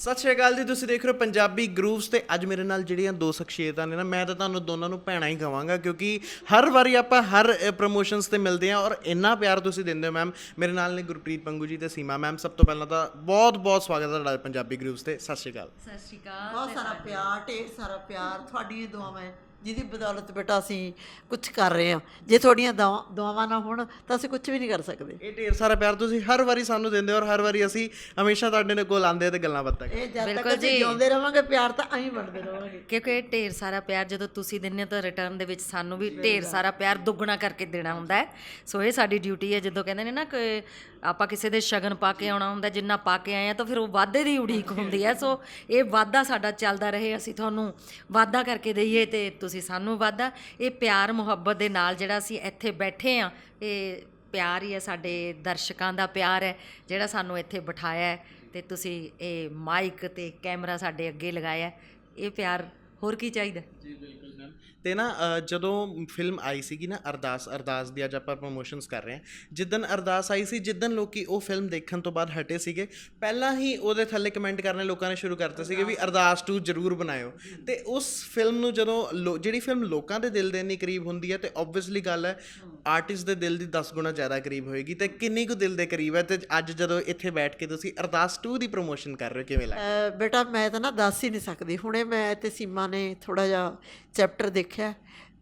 ਸਤਿ ਸ਼੍ਰੀ ਅਕਾਲ ਜੀ ਤੁਸੀਂ ਦੇਖ ਰਹੇ ਹੋ ਪੰਜਾਬੀ ਗਰੂਵਸ ਤੇ ਅੱਜ ਮੇਰੇ ਨਾਲ ਜਿਹੜੀਆਂ ਦੋ ਸ਼ਖਸੀਅਤਾਂ ਨੇ ਨਾ ਮੈਂ ਤਾਂ ਤੁਹਾਨੂੰ ਦੋਨਾਂ ਨੂੰ ਭੈਣਾਂ ਹੀ ਕਹਾਂਗਾ ਕਿਉਂਕਿ ਹਰ ਵਾਰੀ ਆਪਾਂ ਹਰ ਪ੍ਰੋਮੋਸ਼ਨਸ ਤੇ ਮਿਲਦੇ ਹਾਂ ਔਰ ਇੰਨਾ ਪਿਆਰ ਤੁਸੀਂ ਦਿੰਦੇ ਹੋ ਮੈਮ ਮੇਰੇ ਨਾਲ ਨੇ ਗੁਰਪ੍ਰੀਤ ਪੰਗੂ ਜੀ ਤੇ ਸੀਮਾ ਮੈਮ ਸਭ ਤੋਂ ਪਹਿਲਾਂ ਤਾਂ ਬਹੁਤ ਬਹੁਤ ਸਵਾਗਤ ਹੈ ਤੁਹਾਡਾ ਪੰਜਾਬੀ ਗਰੂਵਸ ਤੇ। ਸਤਿ ਸ਼੍ਰੀ ਅਕਾਲ। ਸਤਿ ਸ਼੍ਰੀ ਅਕਾਲ। ਬਹੁਤ ਸਾਰਾ ਪਿਆਰ ਢੇਰ ਸਾਰਾ ਪਿਆਰ ਤੁਹਾਡੀਆਂ ਦੁਆਵਾਂ ਹੈ, ਜਿਹਦੀ ਬਦੌਲਤ ਬੇਟਾ ਅਸੀਂ ਕੁਝ ਕਰ ਰਹੇ ਹਾਂ। ਜੇ ਤੁਹਾਡੀਆਂ ਦੁਆ- ਦੁਆਵਾਂ ਨਾ ਹੋਣ ਤਾਂ ਅਸੀਂ ਕੁਝ ਵੀ ਨਹੀਂ ਕਰ ਸਕਦੇ। ਇਹ ਢੇਰ ਸਾਰਾ ਪਿਆਰ ਤੁਸੀਂ ਹਰ ਵਾਰੀ ਸਾਨੂੰ ਦਿੰਦੇ ਹੋ ਔਰ ਹਰ ਵਾਰੀ ਅਸੀਂ ਹਮੇਸ਼ਾ ਤੁਹਾਡੇ ਨਾਲ ਕੋਲ ਆਉਂਦੇ ਤੇ ਗੱਲਾਂ ਬਾਤਾਂ ਕਰਦੇ ਇਹ ਜਦ ਬਿਲਕੁਲ ਤੱਕ ਅਸੀਂ ਜੀ। ਜਿਉਂਦੇ ਰਵਾਂਗੇ ਪਿਆਰ ਤਾਂ ਐਂ ਬਣਦੇ ਰਵਾਂਗੇ। ਕਿਉਂਕਿ ਇਹ ਢੇਰ ਸਾਰਾ ਪਿਆਰ ਜਦੋਂ ਤੁਸੀਂ ਦਿੰਦੇ ਹੋ ਤਾਂ ਰਿਟਰਨ ਦੇ ਵਿੱਚ ਸਾਨੂੰ ਵੀ ਢੇਰ ਸਾਰਾ ਪਿਆਰ ਦੁੱਗਣਾ ਕਰਕੇ ਦੇਣਾ ਹੁੰਦਾ ਹੈ। ਸੋ ਇਹ ਸਾਡੀ ਡਿਊਟੀ ਹੈ ਜਦੋਂ ਕਹਿੰਦੇ ਨੇ ਨਾ ਕਿ ਆਪਾਂ ਕਿਸੇ ਦੇ ਸ਼ਗਨ ਪਾ ਕੇ ਆਉਣਾ ਹੁੰਦਾ ਜਿੰਨਾ ਪਾ ਕੇ ਆਏ ਆ ਤਾਂ ਫਿਰ ਉਹ ਵਾਅਦੇ ਦੀ ਉਡੀਕ ਹੁੰਦੀ ਹੈ। ਸੋ ਇਹ ਵਾਅਦਾ ਸਾਡਾ ਚੱਲਦਾ ਰਹੇ ਅਸੀਂ ਤੁਹਾਨੂੰ ਵਾਅਦਾ ਕਰਕੇ ਦਈਏ ਤੇ ਤੁਸੀਂ ਸਾਨੂੰ ਵਾਅਦਾ ਇਹ ਪਿਆਰ, ਮੁਹੱਬਤ ਦੇ ਨਾਲ ਜਿਹੜਾ ਅਸੀਂ ਇੱਥੇ ਬੈਠੇ ਆ ਇਹ ਪਿਆਰ ਹੀ ਹੈ, ਸਾਡੇ ਦਰਸ਼ਕਾਂ ਦਾ ਪਿਆਰ ਹੈ, ਜਿਹੜਾ ਸਾਨੂੰ ਇੱਥੇ ਬਿਠਾਇਆ ਹੈ ਤੇ ਤੁਸੀਂ ਇਹ ਮਾਈਕ ਤੇ ਕੈਮਰਾ ਸਾਡੇ ਅੱਗੇ ਲਗਾਇਆ ਇਹ ਪਿਆਰ ਹੋਰ ਕੀ ਚਾਹੀਦਾ? ਜੀ ਬਿਲਕੁਲ ਮੈਮ ਤੇ ਨਾ ਜਦੋਂ ਫਿਲਮ ਆਈ ਸੀਗੀ ਨਾ ਅਰਦਾਸ ਅਰਦਾਸ ਦੀ ਅੱਜ ਆਪਾਂ ਪ੍ਰੋਮੋਸ਼ਨਸ ਕਰ ਰਹੇ ਹਾਂ। ਜਿੱਦਨ ਅਰਦਾਸ ਆਈ ਸੀ ਜਿੱਦਨ ਲੋਕੀ ਉਹ ਫਿਲਮ ਦੇਖਣ ਤੋਂ ਬਾਅਦ ਹਟੇ ਸੀਗੇ ਪਹਿਲਾਂ ਹੀ ਉਹਦੇ ਥੱਲੇ ਕਮੈਂਟ ਕਰਨੇ ਲੋਕਾਂ ਨੇ ਸ਼ੁਰੂ ਕਰਤੇ ਸੀਗੇ ਵੀ ਅਰਦਾਸ 2 ਜ਼ਰੂਰ ਬਣਾਇਓ। ਤੇ ਉਸ ਫਿਲਮ ਨੂੰ ਜਦੋਂ ਲੋ- ਜਿਹੜੀ ਫਿਲਮ ਲੋਕਾਂ ਦੇ ਦਿਲ ਦੇ ਇੰਨੀ ਕਰੀਬ ਹੁੰਦੀ ਹੈ ਤੇ ਆਬਵੀਅਸਲੀ ਗੱਲ ਹੈ ਆਰਟਿਸਟ ਦੇ ਦਿਲ ਦੀ 10 ਗੁਣਾ ਜ਼ਿਆਦਾ ਕਰੀਬ ਹੋਏਗੀ ਤੇ ਕਿੰਨੀ ਕੁ ਦਿਲ ਦੇ ਕਰੀਬ ਹੈ? ਤੇ ਅੱਜ ਜਦੋਂ ਇੱਥੇ ਬੈਠ ਕੇ ਤੁਸੀਂ ਅਰਦਾਸ 2 ਦੀ ਪ੍ਰੋਮੋਸ਼ਨ ਕਰ ਰਹੇ ਹੋ ਕਿਵੇਂ ਲੱਗਦਾ? ਬੇਟਾ ਮੈਂ ਤਾਂ ਨਾ ਦੱਸ ਹੀ ਨਹੀਂ ਸਕਦੀ। ਹੁਣੇ ਮੈਂ ਤੇ ਸੀਮਾ ਨੇ ਥੋੜਾ ਜਿਹਾ ਚੈਪਟਰ ਦੇਖਿਆ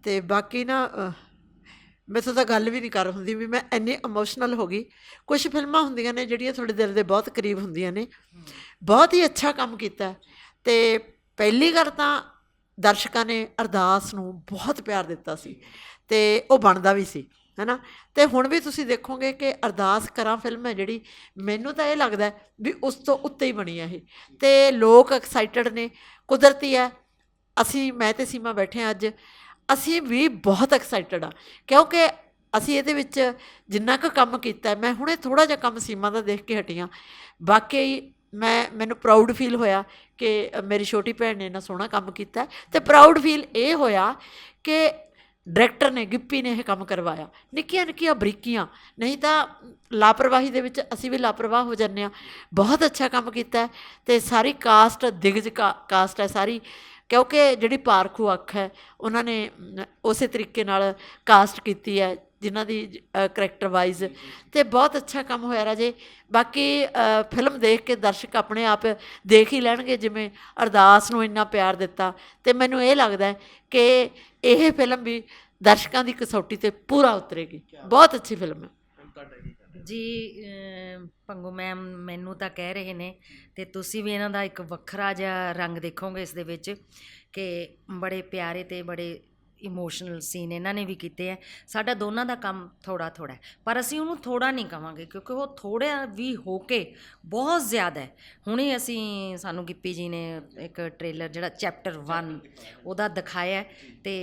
ਤੇ ਬਾਕੀ ਨਾ ਅਹ, ਮੈਥੋਂ ਤਾਂ ਗੱਲ ਵੀ ਨਹੀਂ ਕਰ ਹੁੰਦੀ ਵੀ ਮੈਂ ਇੰਨੀ ਇਮੋਸ਼ਨਲ ਹੋ ਗਈ। ਕੁਝ ਫਿਲਮਾਂ ਹੁੰਦੀਆਂ ਨੇ ਜਿਹੜੀਆਂ ਤੁਹਾਡੇ ਦਿਲ ਦੇ ਬਹੁਤ ਕਰੀਬ ਹੁੰਦੀਆਂ ਨੇ। ਬਹੁਤ ਹੀ ਅੱਛਾ ਕੰਮ ਕੀਤਾ ਤੇ ਪਹਿਲੀ ਗੱਲ ਤਾਂ ਦਰਸ਼ਕਾਂ ਨੇ ਅਰਦਾਸ ਨੂੰ ਬਹੁਤ ਪਿਆਰ ਦਿੱਤਾ ਸੀ ਤੇ ਉਹ ਬਣਦਾ ਵੀ ਸੀ ਹੈਨਾ? ਤੇ ਹੁਣ ਵੀ ਤੁਸੀਂ ਦੇਖੋਗੇ ਕਿ ਅਰਦਾਸ ਕਰਾਂ ਫਿਲਮ ਹੈ ਜਿਹੜੀ ਮੈਨੂੰ ਤਾਂ ਇਹ ਲੱਗਦਾ ਵੀ ਉਸ ਤੋਂ ਉੱਤੇ ਹੀ ਬਣੀ ਹੈ ਇਹ। ਤੇ ਲੋਕ ਐਕਸਾਈਟਡ ਨੇ ਕੁਦਰਤੀ ਹੈ ਅਸੀਂ, ਮੈਂ ਤੇ ਸੀਮਾ ਬੈਠੇ ਹਾਂ ਅੱਜ, ਅਸੀਂ ਵੀ ਬਹੁਤ ਐਕਸਾਈਟਡ ਆ ਕਿਉਂਕਿ ਅਸੀਂ ਇਹਦੇ ਵਿੱਚ ਜਿੰਨਾ ਕੁ ਕੰਮ ਕੀਤਾ, ਮੈਂ ਹੁਣੇ ਥੋੜਾ ਜਿਹਾ ਕੰਮ ਸੀਮਾ ਦਾ ਦੇਖ ਕੇ ਹਟੀ ਹਾਂ। ਬਾਕੀ ਮੈਂ, ਮੈਨੂੰ ਪ੍ਰਾਊਡ ਫੀਲ ਹੋਇਆ ਕਿ ਮੇਰੀ ਛੋਟੀ ਭੈਣ ਨੇ ਇੰਨਾ ਸੋਹਣਾ ਕੰਮ ਕੀਤਾ। ਹੈ ਤੇ ਪ੍ਰਾਊਡ ਫੀਲ ਇਹ ਹੋਇਆ ਕਿ ਡਾਇਰੈਕਟਰ ਨੇ, ਗਿੱਪੀ ਨੇ ਇਹ ਕੰਮ ਕਰਵਾਇਆ। ਨਿੱਕੀਆਂ ਨਿੱਕੀਆਂ ਬਰੀਕੀਆਂ। ਨਹੀਂ ਤਾਂ ਲਾਪਰਵਾਹੀ ਦੇ ਵਿੱਚ ਅਸੀਂ ਵੀ ਲਾਪਰਵਾਹ ਹੋ ਜਾਂਦੇ ਆ ਬਹੁਤ ਅੱਛਾ ਕੰਮ ਕੀਤਾ ਹੈ ਤੇ ਸਾਰੀ ਕਾਸਟ ਦਿਗਜ ਕਾ- ਕਾਸਟ ਹੈ ਸਾਰੀ। ਕਿਉਂਕਿ ਜਿਹੜੀ ਪਾਰਖੂ ਅੱਖ ਹੈ, ਉਹਨਾਂ ਨੇ ਉਸੇ ਤਰੀਕੇ ਨਾਲ ਕਾਸਟ ਕੀਤੀ ਹੈ। ਜਿਨ੍ਹਾਂ ਦੀ ਕਰੈਕਟਰ ਵਾਈਜ਼ ਤੇ ਬਹੁਤ ਅੱਛਾ ਕੰਮ ਹੋਇਆ ਰਾਜੇ। ਬਾਕੀ ਫਿਲਮ ਦੇਖ ਕੇ ਦਰਸ਼ਕ ਆਪਣੇ ਆਪ ਦੇਖ ਹੀ ਲੈਣਗੇ ਜਿਵੇਂ ਅਰਦਾਸ ਨੂੰ ਇੰਨਾ ਪਿਆਰ ਦਿੱਤਾ। ਤੇ ਮੈਨੂੰ ਇਹ ਲੱਗਦਾ ਹੈ ਕਿ ਇਹ ਫਿਲਮ ਵੀ ਦਰਸ਼ਕਾਂ ਦੀ ਕਸੌਟੀ ਤੇ ਪੂਰਾ ਉਤਰੇਗੀ। ਬਹੁਤ ਅੱਛੀ ਫਿਲਮ ਹੈ। ਜੀ ਪੰਗੂ ਮੈਮ ਮੈਨੂੰ ਤਾਂ ਕਹਿ ਰਹੇ ਨੇ ਤੇ ਤੁਸੀਂ ਵੀ ਇਹਨਾਂ ਦਾ ਇੱਕ ਵੱਖਰਾ ਜਿਹਾ ਰੰਗ ਦੇਖੋਗੇ ਇਸ ਦੇ ਵਿੱਚ ਕਿ ਬੜੇ ਪਿਆਰੇ ਤੇ ਬੜੇ ਇਮੋਸ਼ਨਲ ਸੀਨ ਇਹਨਾਂ ਨੇ ਵੀ ਕੀਤੇ ਆ। ਸਾਡਾ ਦੋਨਾਂ ਦਾ ਕੰਮ ਥੋੜਾ ਥੋੜਾ ਪਰ ਅਸੀਂ ਉਹਨੂੰ ਥੋੜਾ ਨਹੀਂ ਕਵਾਂਗੇ ਕਿਉਂਕਿ ਉਹ ਥੋੜਾ ਵੀ ਹੋ ਕੇ ਬਹੁਤ ਜ਼ਿਆਦਾ ਹੈ। ਹੁਣੇ ਅਸੀਂ ਸਾਨੂੰ ਗਿੱਪੀ ਜੀ ਨੇ ਇੱਕ ਟ੍ਰੇਲਰ ਜਿਹੜਾ ਚੈਪਟਰ 1 ਉਹਦਾ ਦਿਖਾਇਆ ਹੈ ਤੇ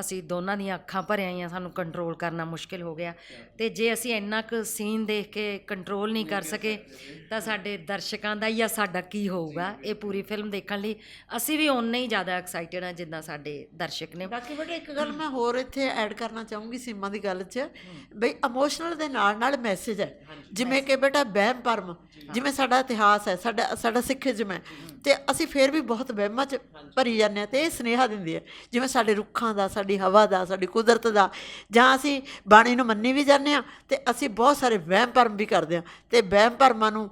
ਅਸੀਂ ਦੋਨਾਂ ਦੀਆਂ ਅੱਖਾਂ ਭਰ ਆਈਆਂ ਸਾਨੂੰ ਕੰਟਰੋਲ ਕਰਨਾ ਮੁਸ਼ਕਿਲ ਹੋ ਗਿਆ। ਤੇ ਜੇ ਅਸੀਂ ਇੰਨਾ ਕੁ ਸੀਨ ਦੇਖ ਕੇ ਕੰਟਰੋਲ ਨਹੀਂ ਕਰ ਸਕੇ, ਤਾਂ ਸਾਡੇ ਦਰਸ਼ਕਾਂ ਦਾ ਜਾਂ ਸਾਡਾ ਕੀ ਹੋਊਗਾ? ਇਹ ਪੂਰੀ ਫਿਲਮ ਦੇਖਣ ਲਈ ਅਸੀਂ ਵੀ ਓਨੇ ਹੀ ਜ਼ਿਆਦਾ ਐਕਸਾਈਟਡ ਹਾਂ ਜਿੱਦਾਂ ਸਾਡੇ ਦਰਸ਼ਕ ਨੇ। ਬਾਕੀ ਬੇਟੇ ਇੱਕ ਗੱਲ ਮੈਂ ਹੋਰ ਇੱਥੇ ਐਡ ਕਰਨਾ ਚਾਹੂੰਗੀ ਸੀਮਾ ਦੀ ਗੱਲ 'ਚ। ਬਈ ਇਮੋਸ਼ਨਲ ਦੇ ਨਾਲ ਨਾਲ ਮੈਸੇਜ ਹੈ। ਜਿਵੇਂ ਕਿ ਬੇਟਾ ਵਹਿਮ ਭਰਮ ਜਿਵੇਂ ਸਾਡਾ ਇਤਿਹਾਸ ਹੈ ਸਾਡਾ ਸਾਡਾ ਸਿੱਖੀਜ਼ਮ ਹੈ। ਤੇ ਅਸੀਂ ਫੇਰ ਵੀ ਬਹੁਤ ਵਹਿਮਾਂ 'ਚ ਭਰੀ ਜਾਂਦੇ ਹਾਂ ਤੇ ਇਹ ਸਨੇਹਾ ਦਿੰਦੀ ਹੈ। ਜਿਵੇਂ ਸਾਡੇ ਰੁੱਖਾਂ ਦਾ ਸਾਡੀ ਹਵਾ ਦਾ ਸਾਡੀ ਕੁਦਰਤ ਦਾ ਜਾਂ ਅਸੀਂ ਬਾਣੀ ਨੂੰ ਮੰਨੀ ਵੀ ਜਾਂਦੇ ਹਾਂ ਤੇ ਅਸੀਂ ਬਹੁਤ ਸਾਰੇ ਵਹਿਮ ਭਰਮ ਵੀ ਕਰਦੇ ਹਾਂ। ਤੇ ਵਹਿਮ ਭਰਮਾਂ ਨੂੰ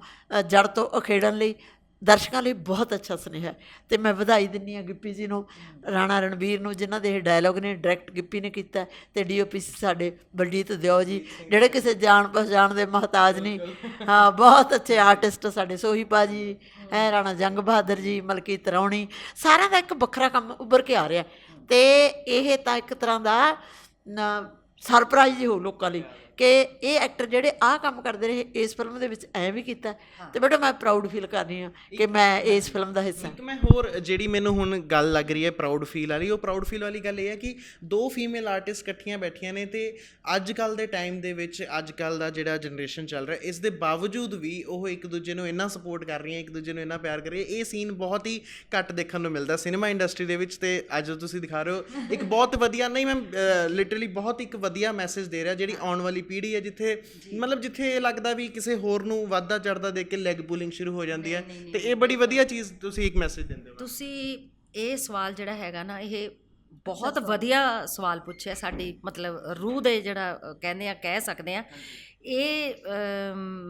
ਜੜ ਤੋਂ ਉਖੇੜਨ ਲਈ ਦਰਸ਼ਕਾਂ ਲਈ ਬਹੁਤ ਅੱਛਾ ਸੁਨੇਹਾ ਹੈ। ਤੇ ਮੈਂ ਵਧਾਈ ਦਿੰਨੀ ਆ ਗਿੱਪੀ ਜੀ ਨੂੰ ਰਾਣਾ ਰਣਵੀਰ ਨੂੰ ਜਿਨ੍ਹਾਂ ਦੇ ਇਹ ਡਾਇਲੌਗ ਨੇ ਡਾਇਰੈਕਟ ਗਿੱਪੀ ਨੇ ਕੀਤਾ ਹੈ, ਤੇ ਡੀਓਪੀ ਸਾਡੇ ਬਲਜੀਤ ਦਿਓ ਜੀ ਜਿਹੜੇ ਕਿਸੇ ਜਾਣ ਪਛਾਣ ਦੇ ਮਹਤਾਜ ਨਹੀਂ। ਹਾਂ ਬਹੁਤ ਅੱਛੇ ਆਰਟਿਸਟ ਸਾਡੇ ਸੋਹੀ ਬਾਜੀ ਐ ਰਾਣਾ ਜੰਗ ਬਹਾਦਰ ਜੀ ਮਲਕੀਤ ਰੌਣੀ ਸਾਰਿਆਂ ਦਾ ਇੱਕ ਵੱਖਰਾ ਕੰਮ ਉੱਭਰ ਕੇ ਆ ਰਿਹਾ ਹੈ। ਤੇ ਇਹ ਤਾਂ ਇੱਕ ਤਰ੍ਹਾਂ ਦਾ ਸਰਪ੍ਰਾਈਜ਼ ਹੀ ਹੋ ਲੋਕਾਂ ਲਈ। ਕਿ ਇਹ ਐਕਟਰ ਜਿਹੜੇ ਆਹ ਕੰਮ ਕਰਦੇ ਰਹੇ ਇਸ ਫਿਲਮ ਦੇ ਵਿੱਚ ਐ ਵੀ ਕੀਤਾ। ਤੇ ਬੇਟਾ ਮੈਂ ਪ੍ਰਾਊਡ ਫੀਲ ਕਰ ਰਹੀ ਹਾਂ ਕਿ ਮੈਂ ਇਸ ਫਿਲਮ ਦਾ ਹਿੱਸਾ। ਇੱਕ ਮੈਂ ਹੋਰ ਜਿਹੜੀ ਮੈਨੂੰ ਹੁਣ ਗੱਲ ਲੱਗ ਰਹੀ ਹੈ ਪ੍ਰਾਊਡ ਫੀਲ ਵਾਲੀ ਉਹ ਪ੍ਰਾਊਡ ਫੀਲ ਵਾਲੀ ਗੱਲ ਇਹ ਹੈ ਕਿ ਦੋ ਫੀਮੇਲ ਆਰਟਿਸਟ ਇਕੱਠੀਆਂ ਬੈਠੀਆਂ ਨੇ ਤੇ ਅੱਜ ਕੱਲ ਦੇ ਟਾਈਮ ਦੇ ਵਿੱਚ ਅੱਜ ਕੱਲ ਦਾ ਜਿਹੜਾ ਜਨਰੇਸ਼ਨ ਚੱਲ ਰਿਹਾ ਇਸ ਦੇ ਬਾਵਜੂਦ ਵੀ ਉਹ ਇੱਕ ਦੂਜੇ ਨੂੰ ਇੰਨਾ ਸਪੋਰਟ ਕਰ ਰਹੀਆਂ ਇੱਕ ਦੂਜੇ ਨੂੰ ਇੰਨਾ ਪਿਆਰ ਕਰ ਰਹੀਆਂ ਇਹ ਸੀਨ ਬਹੁਤ ਹੀ ਘੱਟ ਦੇਖਣ ਨੂੰ ਮਿਲਦਾ ਸਿਨੇਮਾ ਇੰਡਸਟਰੀ ਦੇ ਵਿੱਚ ਤੇ ਅੱਜ ਤੁਸੀਂ ਦਿਖਾ ਰਹੇ ਹੋ। ਇੱਕ ਬਹੁਤ ਵਧੀਆ ਨਹੀਂ ਮੈਂ ਲਿਟਰਲੀ ਬਹੁਤ ਇੱਕ ਵਧੀਆ ਮੈਸੇਜ ਦੇ ਰਿਹਾ ਜਿਹੜੀ ਆਉਣ ਵਾਲੀ ਪੀੜ੍ਹੀ ਹੈ ਜਿੱਥੇ ਮਤਲਬ ਜਿੱਥੇ ਇਹ ਲੱਗਦਾ ਵੀ ਕਿਸੇ ਹੋਰ ਨੂੰ ਵਾਧਾ ਚੜਦਾ ਦੇਖ ਕੇ ਲੈਗ ਪੁਲਿੰਗ ਸ਼ੁਰੂ ਹੋ ਜਾਂਦੀ ਹੈ। ਤੇ ਇਹ ਬੜੀ ਵਧੀਆ ਚੀਜ਼ ਤੁਸੀਂ ਇੱਕ ਮੈਸੇਜ ਦਿੰਦੇ ਹੋ। ਤੁਸੀਂ ਇਹ ਸਵਾਲ ਜਿਹੜਾ ਹੈਗਾ ਨਾ ਇਹ ਬਹੁਤ ਵਧੀਆ ਸਵਾਲ ਪੁੱਛਿਆ ਸਾਡੀ ਮਤਲਬ ਰੂਹ ਦੇ ਜਿਹੜਾ ਕਹਿੰਦੇ ਆ ਕਹਿ ਸਕਦੇ ਆ। ਇਹ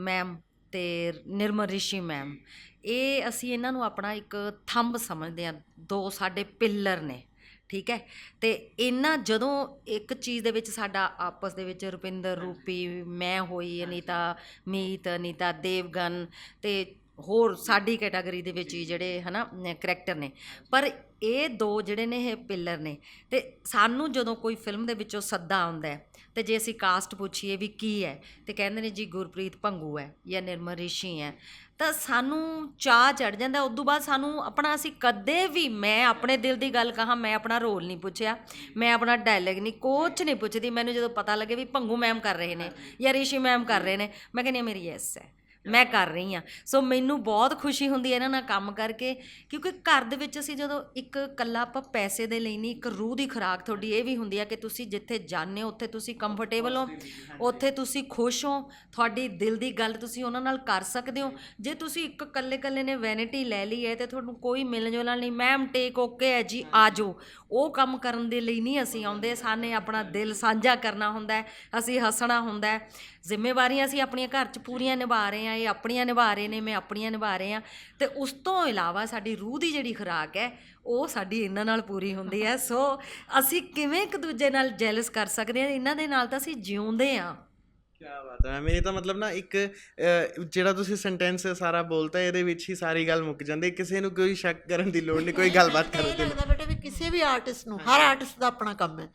ਮੈਮ ਤੇ ਨਿਰਮਲ ਰਿਸ਼ੀ ਮੈਮ ਇਹ ਅਸੀਂ ਇਹਨਾਂ ਨੂੰ ਆਪਣਾ ਇੱਕ ਥੰਬ ਸਮਝਦੇ ਆ ਦੋ ਸਾਡੇ ਪਿੱਲਰ ਨੇ। ਠੀਕ ਹੈ? ਤੇ ਇਹਨਾਂ ਜਦੋਂ ਇੱਕ ਚੀਜ਼ ਦੇ ਵਿੱਚ ਸਾਡਾ ਆਪਸ ਦੇ ਵਿੱਚ ਰੁਪਿੰਦਰ ਰੂਪੀ ਮੈਂ ਹੋਈ ਅਨੀਤਾ ਮੀਤ ਅਨੀਤਾ ਦੇਵਗਨ ਤੇ ਹੋਰ ਸਾਡੀ ਕੈਟਾਗਰੀ ਦੇ ਵਿੱਚ ਹੀ ਜਿਹੜੇ ਹਨਾ ਕਰੈਕਟਰ ਨੇ। ਪਰ ਇਹ ਦੋ ਜਿਹੜੇ ਨੇ ਇਹ ਪਿੱਲਰ ਨੇ। ਤੇ ਸਾਨੂੰ ਜਦੋਂ ਕੋਈ ਫਿਲਮ ਦੇ ਵਿੱਚੋਂ ਸੱਦਾ ਆਉਂਦਾ ਹੈ ਤੇ ਜੇ ਅਸੀਂ ਕਾਸਟ ਪੁੱਛੀਏ ਵੀ ਕੀ ਹੈ ਤੇ ਕਹਿੰਦੇ ਨੇ ਜੀ ਗੁਰਪ੍ਰੀਤ ਭੰਗੂ ਹੈ ਜਾਂ ਨਿਰਮਲ ਰਿਸ਼ੀ ਹੈ ਤਾਂ ਸਾਨੂੰ ਚਾਹ ਚੜ ਜਾਂਦਾ। ਉਦੋਂ ਬਾਅਦ ਸਾਨੂੰ ਆਪਣਾ ਅਸੀਂ ਕਦੇ ਵੀ ਮੈਂ ਆਪਣੇ ਦਿਲ ਦੀ ਗੱਲ ਕਹਾ, ਮੈਂ ਆਪਣਾ ਰੋਲ ਨਹੀਂ ਪੁੱਛਿਆ, ਮੈਂ ਆਪਣਾ ਡਾਇਲੌਗ ਨਹੀਂ, ਕੁਛ ਨਹੀਂ ਪੁੱਛਦੀ। ਮੈਨੂੰ ਜਦੋਂ ਪਤਾ ਲੱਗੇ ਵੀ ਭੰਗੂ ਮੈਮ ਕਰ ਰਹੇ ਨੇ ਜਾਂ ਰਿਸ਼ੀ ਮੈਮ ਕਰ ਰਹੇ ਨੇ, ਮੈਂ ਕਹਿੰਦੀ ਮੇਰੀ ਯੈਸ ਹੈ। ਮੈਂ ਕਰ ਰਹੀ ਹਾਂ। ਸੋ ਮੈਨੂੰ ਬਹੁਤ ਖੁਸ਼ੀ ਹੁੰਦੀ ਹੈ ਇਹਨਾਂ ਨਾਲ ਕੰਮ ਕਰਕੇ ਕਿਉਂਕਿ ਘਰ ਦੇ ਵਿੱਚ ਅਸੀਂ ਜਦੋਂ ਇੱਕ ਕੱਲਾ ਆਪਾਂ ਪੈਸੇ ਦੇ ਲਈ ਨਹੀਂ ਇੱਕ ਰੂਹ ਦੀ ਖੁਰਾਕ ਤੁਹਾਡੀ ਇਹ ਵੀ ਹੁੰਦੀ ਹੈ ਕਿ ਤੁਸੀਂ ਜਿੱਥੇ ਜਾਂਦੇ ਹੋ ਉੱਥੇ ਤੁਸੀਂ ਕੰਫਰਟੇਬਲ ਹੋ ਉੱਥੇ ਤੁਸੀਂ ਖੁਸ਼ ਹੋ ਤੁਹਾਡੀ ਦਿਲ ਦੀ ਗੱਲ ਤੁਸੀਂ ਉਹਨਾਂ ਨਾਲ ਕਰ ਸਕਦੇ ਹੋ। ਜੇ ਤੁਸੀਂ ਇੱਕ ਕੱਲੇ ਕੱਲੇ ਨੇ ਵੈਨਿਟੀ ਲੈ ਲਈ ਹੈ ਤੇ ਤੁਹਾਨੂੰ ਕੋਈ ਮਿਲਣ ਜੁਲਣ ਨਹੀਂ ਮੈਮ ਟੇਕ ਓਕੇ ਹੈ ਜੀ ਆਜੋ ਉਹ ਕੰਮ ਕਰਨ ਦੇ ਲਈ ਨਹੀਂ ਅਸੀਂ ਆਉਂਦੇ। ਸਾਨੇ ਆਪਣਾ ਦਿਲ ਸਾਂਝਾ ਕਰਨਾ ਹੁੰਦਾ ਹੈ ਅਸੀਂ ਹੱਸਣਾ ਹੁੰਦਾ ਹੈ। ਜ਼ਿੰਮੇਵਾਰੀਆਂ ਅਸੀਂ ਆਪਣੀਆਂ ਘਰ 'ਚ ਪੂਰੀਆਂ ਨਿਭਾ ਰਹੇ ਹਾਂ ਇਹ ਆਪਣੀਆਂ ਨਿਭਾ ਰਹੇ ਨੇ ਮੈਂ ਆਪਣੀਆਂ ਨਿਭਾ ਰਹੇ ਹਾਂ ਤੇ ਉਸ ਤੋਂ ਇਲਾਵਾ ਸਾਡੀ ਰੂਹ ਦੀ ਜਿਹੜੀ ਖੁਰਾਕ ਹੈ ਉਹ ਸਾਡੀ ਇਹਨਾਂ ਨਾਲ ਪੂਰੀ ਹੁੰਦੀ ਹੈ। ਸੋ ਅਸੀਂ ਕਿਵੇਂ ਇੱਕ ਦੂਜੇ ਨਾਲ ਜੈਲਸ ਕਰ ਸਕਦੇ ਹਾਂ ਇਹਨਾਂ ਦੇ ਨਾਲ ਤਾਂ ਅਸੀਂ ਜਿਉਂਦੇ ਹਾਂ ਕੀ ਬਾਤ ਹੈ। ਮੇਰੇ ਤਾਂ ਮਤਲਬ ਨਾ ਇੱਕ ਜਿਹੜਾ ਤੁਸੀਂ ਸੈਂਟੈਂਸ ਸਾਰਾ ਬੋਲਤਾ ਇਹਦੇ ਵਿੱਚ ਹੀ ਸਾਰੀ ਗੱਲ ਮੁੱਕ ਜਾਂਦੀ ਹੈ। ਕਿਸੇ ਨੂੰ ਕੋਈ ਸ਼ੱਕ ਕਰਨ ਦੀ ਲੋੜ ਨਹੀਂ ਕੋਈ ਗੱਲਬਾਤ ਕਰਨ ਦੀ ਲੱਗਦਾ ਬੇਟਾ ਵੀ ਕਿਸੇ ਵੀ ਆਰਟਿਸਟ ਨੂੰ ਹਰ ਆਰਟਿਸਟ ਦਾ ਆਪਣਾ ਕੰਮ ਹੈ।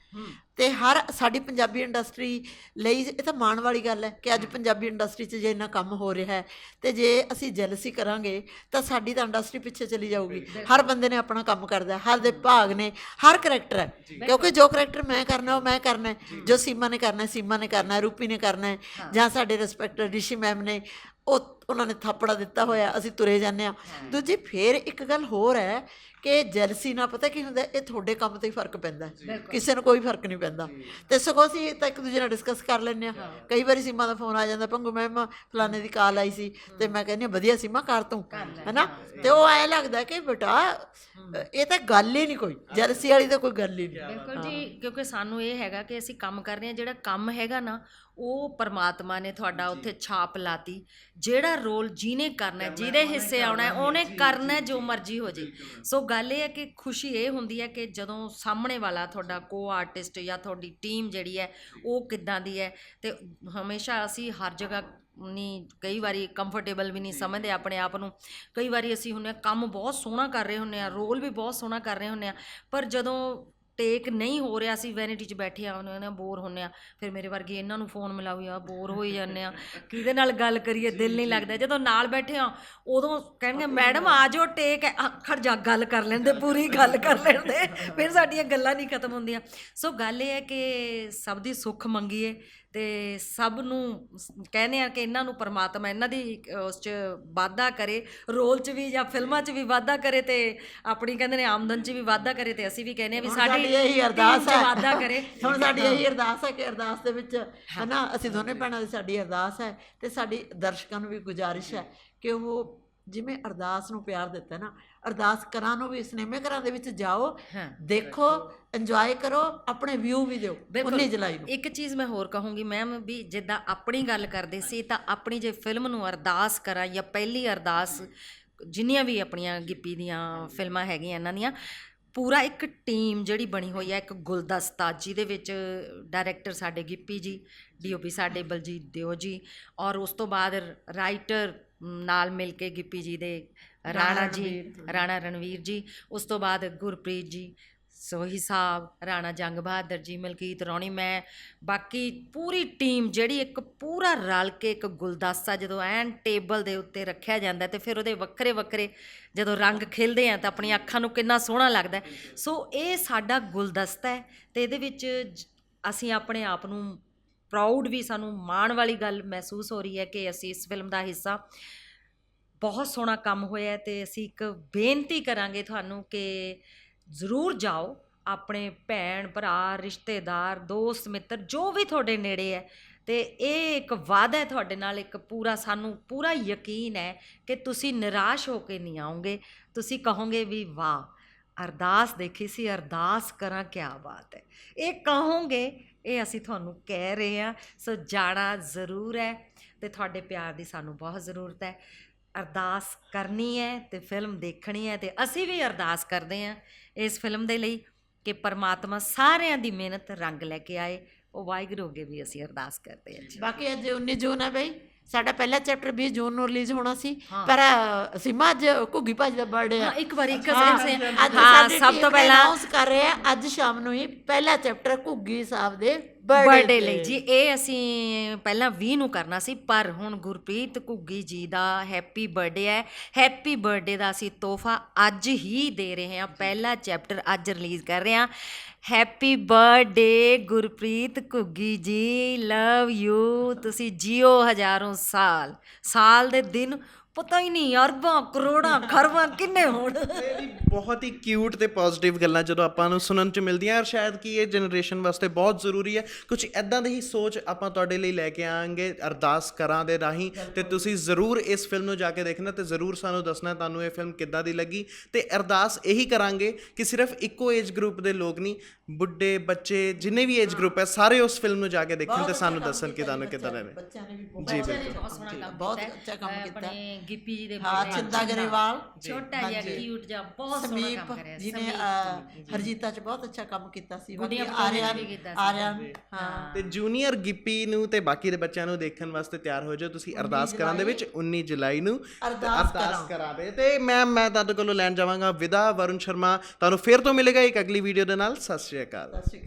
ਤੇ ਹਰ ਸਾਡੀ ਪੰਜਾਬੀ ਇੰਡਸਟਰੀ ਲਈ ਇਹ ਤਾਂ ਮਾਣ ਵਾਲੀ ਗੱਲ ਹੈ ਕਿ ਅੱਜ ਪੰਜਾਬੀ ਇੰਡਸਟਰੀ 'ਚ ਜੇ ਇੰਨਾ ਕੰਮ ਹੋ ਰਿਹਾ ਹੈ ਤੇ ਜੇ ਅਸੀਂ ਜੈਲਸੀ ਕਰਾਂਗੇ ਤਾਂ ਸਾਡੀ ਤਾਂ ਇੰਡਸਟਰੀ ਪਿੱਛੇ ਚਲੀ ਜਾਊਗੀ। ਹਰ ਬੰਦੇ ਨੇ ਆਪਣਾ ਕੰਮ ਕਰਦਾ ਹਰ ਦੇ ਭਾਗ ਨੇ ਹਰ ਕਰੈਕਟਰ ਹੈ। ਕਿਉਂਕਿ ਜੋ ਕਰੈਕਟਰ ਮੈਂ ਕਰਨਾ ਉਹ ਮੈਂ ਕਰਨਾ ਹੈ। ਜੋ। ਸੀਮਾ ਨੇ ਕਰਨਾ ਹੈ, ਸੀਮਾ ਨੇ ਕਰਨਾ ਹੈ, ਰੂਪੀ ਨੇ ਕਰਨਾ ਹੈ। ਜਾਂ ਸਾਡੇ ਰਿਸਪੈਕਟਡ ਰਿਸ਼ੀ ਮੈਮ ਨੇ ਉਹ ਉਹਨਾਂ ਨੇ ਥਾਪੜਾ ਦਿੱਤਾ ਹੋਇਆ ਅਸੀਂ ਤੁਰੇ ਜਾਂਦੇ ਆ ਦੂਜੀ ਫੇਰ ਇੱਕ ਗੱਲ ਹੋਰ ਹੈ ਕਿ ਜੈਲਸੀ ਨਾਲ ਪਤਾ ਕੀ ਹੁੰਦਾ? ਇਹ ਤੁਹਾਡੇ ਕੰਮ ਤੇ ਹੀ ਫ਼ਰਕ ਪੈਂਦਾ। ਕਿਸੇ ਨੂੰ ਕੋਈ ਫ਼ਰਕ ਨਹੀਂ ਪੈਂਦਾ। ਤੇ ਸਗੋਂ ਅਸੀਂ ਤਾਂ ਇੱਕ ਦੂਜੇ ਨਾਲ ਡਿਸਕਸ ਕਰ ਲੈਂਦੇ ਆ ਕਈ ਵਾਰੀ ਸੀਮਾ ਦਾ ਫੋਨ ਆ ਜਾਂਦਾ ਭੰਗੂ ਮੈਮ ਫਲਾਣੇ ਦੀ ਕਾਲ ਆਈ ਸੀ। ਤੇ ਮੈਂ ਕਹਿੰਦੀ ਵਧੀਆ ਸੀਮਾ ਕਰ ਤੂੰ। ਹੈਨਾ? ਤੇ ਉਹ ਐ ਲੱਗਦਾ ਕਿ ਬੇਟਾ ਇਹ ਤਾਂ ਗੱਲ ਹੀ ਨਹੀਂ ਕੋਈ। ਜੈਲਸੀ ਵਾਲੀ ਤਾਂ ਕੋਈ ਗੱਲ ਹੀ ਨਹੀਂ। ਬਿਲਕੁਲ ਜੀ। ਕਿਉਂਕਿ ਸਾਨੂੰ ਇਹ ਹੈਗਾ ਕਿ ਅਸੀਂ ਕੰਮ ਕਰ ਰਹੇ ਹਾਂ ਜਿਹੜਾ ਕੰਮ ਹੈਗਾ ਨਾ ਉਹ ਪਰਮਾਤਮਾ ਨੇ ਤੁਹਾਡਾ ਉੱਥੇ ਛਾਪ ਲਾਤੀ। ਜਿਹੜਾ ਰੋਲ ਜਿਹਨੇ ਕਰਨਾ ਹੈ, ਜਿਹਦੇ ਹਿੱਸੇ ਆਉਣਾ ਹੈ, ਉਹਨੇ ਕਰਨਾ ਜੋ ਮਰਜ਼ੀ ਹੋ ਜੇ ਸੋ ਗੱਲ ਇਹ ਹੈ ਕਿ ਖੁਸ਼ੀ ਇਹ ਹੁੰਦੀ ਹੈ ਕਿ ਜਦੋਂ ਸਾਹਮਣੇ ਵਾਲਾ ਤੁਹਾਡਾ ਕੋ ਆਰਟਿਸਟ ਜਾਂ ਤੁਹਾਡੀ ਟੀਮ ਜਿਹੜੀ ਹੈ ਉਹ ਕਿੱਦਾਂ ਦੀ ਹੈ ਤੇ ਹਮੇਸ਼ਾ ਅਸੀਂ ਹਰ ਜਗ੍ਹਾ ਨਹੀਂ ਕਈ ਵਾਰੀ ਕੰਫਰਟੇਬਲ ਵੀ ਨਹੀਂ ਸਮਝਦੇ ਆਪਣੇ ਆਪ ਨੂੰ। ਕਈ ਵਾਰੀ ਅਸੀਂ ਹੁੰਨੇ ਆ ਕੰਮ ਬਹੁਤ ਸੋਹਣਾ ਕਰ ਰਹੇ ਹੁੰਨੇ ਆ ਰੋਲ ਵੀ ਬਹੁਤ ਸੋਹਣਾ ਕਰ ਰਹੇ ਹੁੰਨੇ ਆ ਪਰ ਜਦੋਂ ਟੇਕ ਨਹੀਂ ਹੋ ਰਿਹਾ ਸੀ ਵੈਨਿਟੀ 'ਚ ਬੈਠੇ ਆ ਉਹਨਾਂ ਨੇ ਬੋਰ ਹੁੰਨੇ ਆ। ਫਿਰ ਮੇਰੇ ਵਰਗੇ ਇਹਨਾਂ ਨੂੰ ਫੋਨ ਮਿਲਾਉ ਆ ਬੋਰ ਹੋਈ ਜਾਂਦੇ ਆ। ਕਿਹਦੇ ਨਾਲ ਗੱਲ ਕਰੀਏ ਦਿਲ ਨਹੀਂ ਲੱਗਦਾ। ਜਦੋਂ ਨਾਲ ਬੈਠੇ ਆ ਉਦੋਂ ਕਹਿਣਗੇ ਮੈਡਮ ਆ ਜਾਓ ਟੇਕ ਹੈ ਖੜ ਜਾ ਗੱਲ ਕਰ ਲੈਂਦੇ ਪੂਰੀ ਗੱਲ ਕਰ ਲੈਂਦੇ। ਫਿਰ ਸਾਡੀਆਂ ਗੱਲਾਂ ਨਹੀਂ ਖਤਮ ਹੁੰਦੀਆਂ। ਸੋ ਗੱਲ ਇਹ ਹੈ ਕਿ ਸਭ ਦੀ ਸੁੱਖ ਮੰਗੀਏ। ਤੇ ਸਭ ਨੂੰ ਕਹਿੰਦੇ ਆ ਕਿ ਇਹਨਾਂ ਨੂੰ ਪਰਮਾਤਮਾ ਇਹਨਾਂ ਦੀ ਉਸ ਚ ਵਾਧਾ ਕਰੇ ਰੋਲ ਚ ਵੀ ਜਾਂ ਫਿਲਮਾਂ ਚ ਵੀ ਵਾਧਾ ਕਰੇ ਤੇ ਆਪਣੀ ਕਹਿੰਦੇ ਨੇ ਆਮਦਨ ਚ ਵੀ ਵਾਧਾ ਕਰੇ ਤੇ ਅਸੀਂ ਵੀ ਕਹਿੰਦੇ ਆ ਵੀ ਸਾਡੀ ਇਹੀ ਅਰਦਾਸ ਹੈ। ਵਾਧਾ ਕਰੇ। ਹੁਣ ਸਾਡੀ ਇਹੀ ਅਰਦਾਸ ਹੈ ਕਿ ਅਰਦਾਸ ਦੇ ਵਿੱਚ ਹਨਾ ਅਸੀਂ ਦੋਨੇ ਭੈਣਾਂ ਦੀ ਸਾਡੀ ਅਰਦਾਸ ਹੈ ਤੇ ਸਾਡੀ ਦਰਸ਼ਕਾਂ ਨੂੰ ਵੀ ਗੁਜ਼ਾਰਿਸ਼ ਹੈ ਕਿ ਉਹ ਜਿਵੇਂ ਅਰਦਾਸ ਨੂੰ ਪਿਆਰ ਦਿੱਤਾ ਨਾ ਅਰਦਾਸ ਕਰਾਂ ਨੂੰ ਵੀ ਸਿਨੇਮੇ ਘਰਾਂ ਦੇ ਵਿੱਚ ਜਾਓ ਦੇਖੋ ਇੰਜੋਏ ਕਰੋ ਆਪਣੇ ਵਿਊ ਵੀ ਦਿਓ 19 ਜੁਲਾਈ ਨੂੰ। ਇੱਕ ਚੀਜ਼ ਮੈਂ ਹੋਰ ਕਹੂੰਗੀ ਮੈਮ ਵੀ ਜਿੱਦਾਂ ਆਪਣੀ ਗੱਲ ਕਰਦੇ ਸੀ ਤਾਂ ਆਪਣੀ ਜੇ ਫਿਲਮ ਨੂੰ ਅਰਦਾਸ ਕਰਾਂ ਜਾਂ ਪਹਿਲੀ ਅਰਦਾਸ ਜਿੰਨੀਆਂ ਵੀ ਆਪਣੀਆਂ ਗਿੱਪੀ ਦੀਆਂ ਫਿਲਮਾਂ ਹੈਗੀਆਂ ਇਹਨਾਂ ਦੀਆਂ ਪੂਰਾ ਇੱਕ ਟੀਮ ਜਿਹੜੀ ਬਣੀ ਹੋਈ ਹੈ ਇੱਕ ਗੁਲਦਸਤਾ ਜਿਹਦੇ ਵਿੱਚ ਡਾਇਰੈਕਟਰ ਸਾਡੇ ਗਿੱਪੀ ਜੀ ਡੀਓਪੀ ਸਾਡੇ ਬਲਜੀਤ ਦਿਓ ਜੀ ਔਰ ਉਸ ਤੋਂ ਬਾਅਦ ਰਾਈਟਰ ਨਾਲ ਮਿਲ ਕੇ ਗਿੱਪੀ ਜੀ ਦੇ ਰਾਣਾ ਜੀ ਰਾਣਾ ਰਣਵੀਰ ਜੀ ਉਸ ਤੋਂ ਬਾਅਦ ਗੁਰਪ੍ਰੀਤ ਜੀ ਸੋਹੀ ਸਾਹਿਬ ਰਾਣਾ ਜੰਗ ਬਹਾਦਰ ਜੀ ਮਲਕੀਤ ਰੌਣੀ ਮੈਂ ਬਾਕੀ ਪੂਰੀ ਟੀਮ ਜਿਹੜੀ ਇੱਕ ਪੂਰਾ ਰਲ ਕੇ ਇੱਕ ਗੁਲਦਸਤਾ ਜਦੋਂ ਐਨ ਟੇਬਲ ਦੇ ਉੱਤੇ ਰੱਖਿਆ ਜਾਂਦਾ ਤੇ ਫਿਰ ਉਹਦੇ ਵੱਖਰੇ ਵੱਖਰੇ ਜਦੋਂ ਰੰਗ ਖਿਲਦੇ ਆ ਤਾਂ ਆਪਣੀਆਂ ਅੱਖਾਂ ਨੂੰ ਕਿੰਨਾ ਸੋਹਣਾ ਲੱਗਦਾ। ਸੋ ਇਹ ਸਾਡਾ ਗੁਲਦਸਤਾ ਹੈ ਤੇ ਇਹਦੇ ਵਿੱਚ ਅਸੀਂ ਆਪਣੇ ਆਪ ਨੂੰ ਪ੍ਰਾਊਡ ਵੀ ਸਾਨੂੰ ਮਾਣ ਵਾਲੀ ਗੱਲ ਮਹਿਸੂਸ ਹੋ ਰਹੀ ਹੈ ਕਿ ਅਸੀਂ ਇਸ ਫਿਲਮ ਦਾ ਹਿੱਸਾ ਬਹੁਤ ਸੋਹਣਾ ਕੰਮ ਹੋਇਆ ਹੈ ਤੇ ਅਸੀਂ ਇੱਕ ਬੇਨਤੀ ਕਰਾਂਗੇ ਤੁਹਾਨੂੰ ਕਿ ਜ਼ਰੂਰ ਜਾਓ, ਆਪਣੇ ਭੈਣ, ਭਰਾ, ਰਿਸ਼ਤੇਦਾਰ, ਦੋਸਤ, ਮਿੱਤਰ, ਜੋ ਵੀ ਤੁਹਾਡੇ ਨੇੜੇ ਹੈ ਤੇ ਇਹ ਇੱਕ ਵਾਅਦਾ ਹੈ ਤੁਹਾਡੇ ਨਾਲ, ਇੱਕ ਪੂਰਾ ਸਾਨੂੰ ਪੂਰਾ ਯਕੀਨ ਹੈ ਕਿ ਤੁਸੀਂ ਨਿਰਾਸ਼ ਹੋ ਕੇ ਨਹੀਂ ਆਓਗੇ ਤੁਸੀਂ ਕਹੋਗੇ ਵੀ ਵਾਹ ਅਰਦਾਸ ਦੇਖੀ ਸੀ, ਅਰਦਾਸ ਕਰਾਂ ਕਿਆ ਬਾਤ ਹੈ। ਇਹ ਕਹੋਗੇ, ਇਹ ਅਸੀਂ ਤੁਹਾਨੂੰ ਕਹਿ ਰਹੇ ਹਾਂ, ਸੋ ਜਾਣਾ ਜ਼ਰੂਰ ਹੈ ਤੇ ਤੁਹਾਡੇ ਪਿਆਰ ਦੀ ਸਾਨੂੰ ਬਹੁਤ ਜ਼ਰੂਰਤ ਹੈ। ਅਰਦਾਸ ਕਰਨੀ ਹੈ ਤੇ ਫਿਲਮ ਦੇਖਣੀ ਹੈ ਤੇ ਅਸੀਂ ਵੀ ਅਰਦਾਸ ਕਰਦੇ ਹਾਂ ਇਸ ਫਿਲਮ ਦੇ ਲਈ ਕਿ ਪਰਮਾਤਮਾ ਸਾਰਿਆਂ ਦੀ ਮਿਹਨਤ ਰੰਗ ਲੈ ਕੇ ਆਏ। ਉਹ ਵਾਹਿਗੁਰੂ ਅੱਗੇ ਵੀ ਅਸੀਂ ਅਰਦਾਸ ਕਰਦੇ ਹਾਂ ਜੀ। ਬਾਕੀ ਅੱਜ 19 ਜੂਨ ਹੈ ਬਈ। ਸਾਡਾ ਪਹਿਲਾ ਚੈਪਟਰ 20 ਜੂਨ ਨੂੰ ਰਿਲੀਜ਼ ਹੋਣਾ ਸੀ। ਪਰ ਸੀਮਾ ਅੱਜ ਘੁੱਗੀ ਭਾਜੀ ਦਾ ਬਰਥਡੇ ਹਾਂ ਹੈ ਇੱਕ ਵਾਰੀ ਇੱਕ ਹਾਂ, ਸੇ ਅੱਜ ਹਾਂ ਸਭ ਤੋਂ ਪਹਿਲਾਂ announce ਕਰ ਰਹੇ ਆ ਅੱਜ ਸ਼ਾਮ ਨੂੰ ਹੀ ਪਹਿਲਾ ਚੈਪਟਰ ਘੁੱਗੀ ਸਾਹਿਬ ਦੇ ਬਰਥਡੇ ਲਈ। ਜੀ ਇਹ ਅਸੀਂ ਪਹਿਲਾਂ 20 ਨੂੰ ਕਰਨਾ ਸੀ ਪਰ ਹੁਣ ਗੁਰਪ੍ਰੀਤ ਘੁੱਗੀ ਜੀ ਦਾ ਹੈਪੀ ਬਰਥਡੇ ਹੈ। ਹੈਪੀ ਬਰਥਡੇ ਦਾ ਅਸੀਂ ਤੋਹਫਾ ਅੱਜ ਹੀ ਦੇ ਰਹੇ ਹਾਂ ਪਹਿਲਾ ਚੈਪਟਰ ਅੱਜ ਰਿਲੀਜ਼ ਕਰ ਰਹੇ ਹਾਂ। ਹੈਪੀ ਬਰਥਡੇ ਗੁਰਪ੍ਰੀਤ ਘੁੱਗੀ ਜੀ ਲਵ ਯੂ ਤੁਸੀਂ ਜੀਓ ਹਜ਼ਾਰੋਂ ਸਾਲ ਸਾਲ ਦੇ ਦਿਨ ਪਤਾ ਹੀ ਨਹੀਂ ਅਰਬਾਂ ਕਰੋੜਾਂ ਖਰਬਾਂ ਕਿੰਨੇ ਹੋਣ। ਇਹ ਵੀ ਬਹੁਤ ਹੀ ਕਿਊਟ ਤੇ ਪੋਜ਼ਿਟਿਵ ਗੱਲਾਂ ਜਦੋਂ ਆਪਾਂ ਨੂੰ ਸੁਣਨ ਚ ਮਿਲਦੀਆਂ ਔਰ ਸ਼ਾਇਦ ਕਿ ਇਹ ਜਨਰੇਸ਼ਨ ਵਾਸਤੇ ਬਹੁਤ ਜ਼ਰੂਰੀ ਹੈ। ਕੁਝ ਐਦਾਂ ਦੀ ਹੀ ਸੋਚ ਆਪਾਂ ਤੁਹਾਡੇ ਲਈ ਲੈ ਕੇ ਆਵਾਂਗੇ ਅਰਦਾਸ ਕਰਾਂ ਦੇ ਰਾਹੀਂ। ਤੇ ਤੁਸੀਂ ਜ਼ਰੂਰ ਇਸ ਫਿਲਮ ਨੂੰ ਜਾ ਕੇ ਦੇਖਣਾ ਤੇ ਜ਼ਰੂਰ ਸਾਨੂੰ ਦੱਸਣਾ ਤੁਹਾਨੂੰ ਇਹ ਫਿਲਮ ਕਿੱਦਾਂ ਦੀ ਲੱਗੀ। ਤੇ ਅਰਦਾਸ ਇਹੀ ਕਰਾਂਗੇ ਕਿ ਸਿਰਫ ਇੱਕੋ ਏਜ ਗਰੁੱਪ ਦੇ ਲੋਕ ਨਹੀਂ ਬੁੱਢੇ ਬੱਚੇ ਜਿੰਨੇ ਵੀ ਏਜ ਗਰੁੱਪ ਹੈ ਸਾਰੇ ਉਸ ਫਿਲਮ ਨੂੰ ਜਾ ਕੇ ਦੇਖਣ ਤੇ ਸਾਨੂੰ ਦੱਸਣ ਕਿ ਤੁਹਾਨੂੰ ਕਿੱਦਾਂ ਲੱਗੇ ਬੱਚਿਆਂ ਨੇ ਵੀ ਬਹੁਤ ਜੀ ਸੋਹਣਾ ਕੰਮ ਬਹੁਤ। ਅੱਛਾ ਕੰਮ ਕੀਤਾ। ਆਪਣੇ ਗਿੱਪੀ ਜੀ ਦੇ ਹਾਂ ਚਿੰਦਾ ਗਰੇਵਾਲ। ਛੋਟਾ ਜਿਹਾ ਕਿਊਟ ਜਿਹਾ ਬਹੁਤ ਸੋਹਣਾ ਕੰਮ ਕਰਿਆ ਜਿਹਨੇ ਹਰਜੀਤਾ ਚ ਬਹੁਤ ਅੱਛਾ ਕੰਮ ਕੀਤਾ ਸੀ। ਬਾਕੀ ਆਰਿਆਨ ਵੀ ਕੀਤਾ ਸੀ। ਆਰਿਆਨ ਹਾਂ। ਤੇ ਜੂਨੀਅਰ ਗਿੱਪੀ ਨੂੰ ਤੇ ਬਾਕੀ ਦੇ ਬੱਚਿਆਂ ਨੂੰ ਦੇਖਣ ਵਾਸਤੇ ਤਿਆਰ ਹੋ ਜਾਓ। ਤੁਸੀਂ ਅਰਦਾਸ ਕਰਾਂ ਦੇ ਵਿੱਚ 19 ਜੁਲਾਈ ਨੂੰ ਅਰਦਾਸ ਅਰਦਾਸ ਕਰਾਵੇ। ਤੇ ਮੈਂ ਮੈਂ ਤੁਹਾਡੇ ਕੋਲੋਂ ਲੈਣ ਜਾਵਾਂਗਾ ਵਿਦਾ ਵਰੁਣ ਸ਼ਰਮਾ। ਤੁਹਾਨੂੰ ਫੇਰ ਤੋਂ ਮਿਲੇਗਾ ਇੱਕ ਅਗਲੀ ਵੀਡੀਓ ਦੇ ਨਾਲ। ਸਤਿ ਸ਼੍ਰੀ ਅਕਾਲ ਸਤਿ ਸ਼੍ਰੀ ਅਕਾਲ